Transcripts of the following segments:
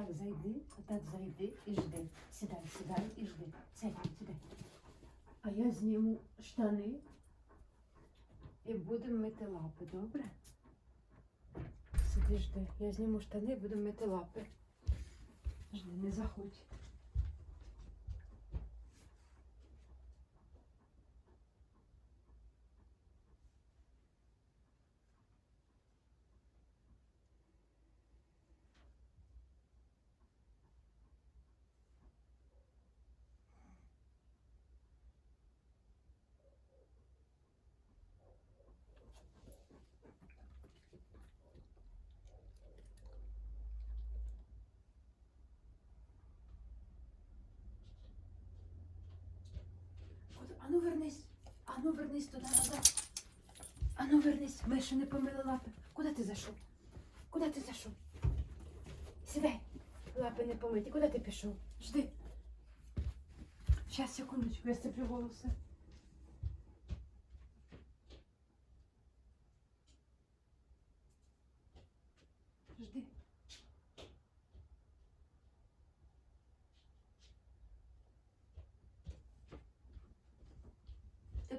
отак зайди, отак зайди і жди. Сідай, сідай і жди. Сідай, сідай. А я зніму штани і будемо мити лапи, добре? Сиди, жди. Я зніму штани і будемо мити лапи. Жди, не заходь. Куди? Ану вернись. Ану вернись туди назад. Ану вернись. Ми ще не помили лапи. Куди ти зайшов? Куди ти зайшов? Сідай. Лапи не помиті. Куди ти пішов? Жди. Щас, секундочку, я сцеплю волоси. Жди.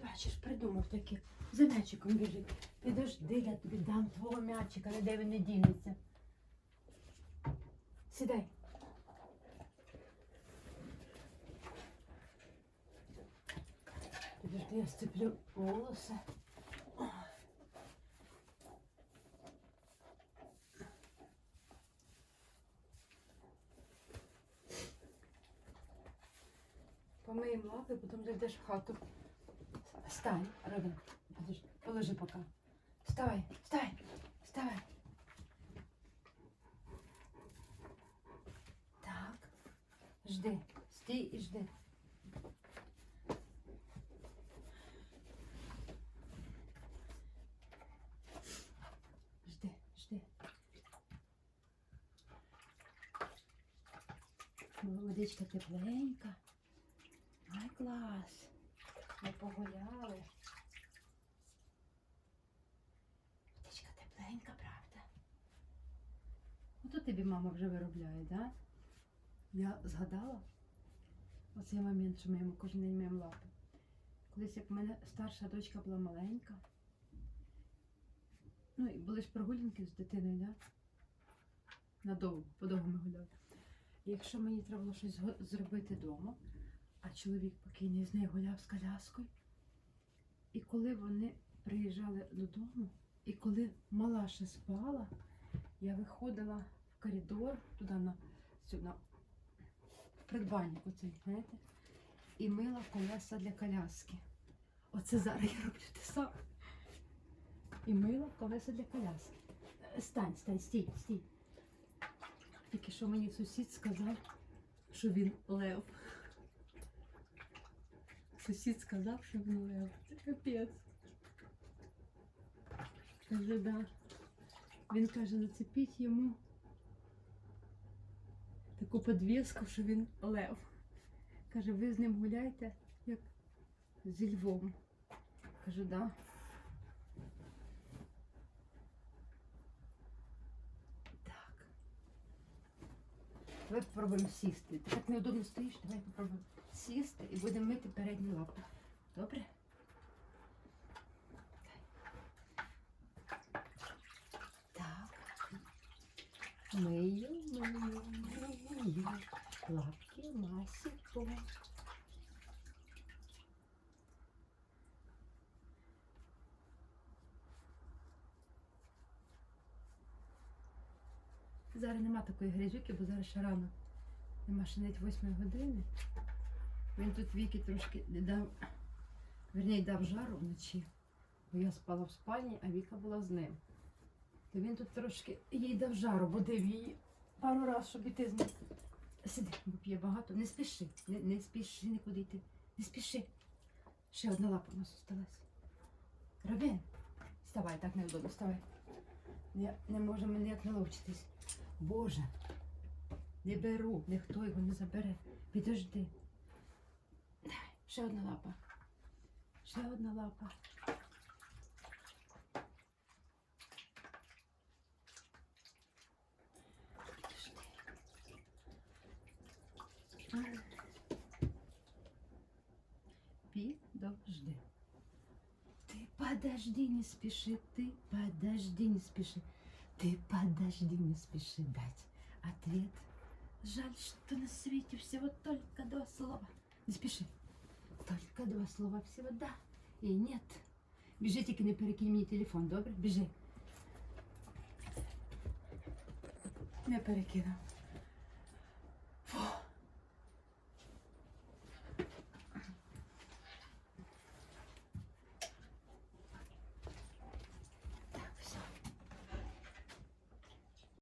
Бачиш, придумав таке. За м'ячиком біжить. Підожди, я тобі дам твого м'ячика, не де він не дінеться. Сідай. Підожди, я степлю волоси. Помиємо лапи, потім зайдеш в хату. Встань, Робин. Подожди, положи пока. Вставай, вставай, вставай. Так. Жди. Стій і жди. Жди, жди. Водичка тепленька. Ай, клас. Ми погуляли. Водичка тепленька, правда? Ото тобі мама вже виробляє, да? Я згадала оцей момент, що ми йому кожен день миємо лапи. Колись як в мене старша дочка була маленька. Ну і були ж прогулянки з дитиною, да? Надовго, подовго ми гуляли. Якщо мені треба було щось зробити вдома, а чоловік покійний з нею гуляв з коляскою. І коли вони приїжджали додому, і коли мала ще спала, я виходила в коридор туди на, сюди, на придбанник оцей, знаєте, і мила колеса для коляски. Оце зараз я роблю те саме. І мила колеса для коляски. Е, Стань, стань, стій, стій. Тільки що мені сусід сказав, що він лев. Сусід сказав, що він лев. Це капець. Каже, да. Він каже, нацепіть йому таку подвіску, що він лев. Каже, ви з ним гуляйте, як зі львом. Кажу, да. Давай попробуємо сісти. Ти так неудобно стоїш, давай попробуємо сісти і будемо мити передні лапи. Добре? Так. Мию, мию, мию. Лапки масіку. Зараз нема такої грязюки, бо зараз ще рано. Нема ще навіть 8 години. Він тут віки трошки не дав, верні, дав жару вночі. Бо я спала в спальні, а Віка була з ним. То він тут трошки їй дав жару, будив її пару разів, щоб іти з ним. Сиди, бо п'є багато. Не спіши, не, не спіши нікуди йти. Не спіши. Ще одна лапа у нас осталась. Робін, вставай, так неудобно, вставай. Не, не можемо ніяк наловчитись. Боже, не беру, ніхто його не забере. Підожди. Ще одна лапа. Ще одна лапа. Підожди. Підожди. Ты подожди, не спіши. Ти подожди, не спіши. Ты подожди, не спеши дать ответ. Жаль, что на свете всего только два слова. Не спеши. Только два слова всего да і нет. Біжи, тільки не перекинь мені телефон, добре? Біжи. Не перекинув.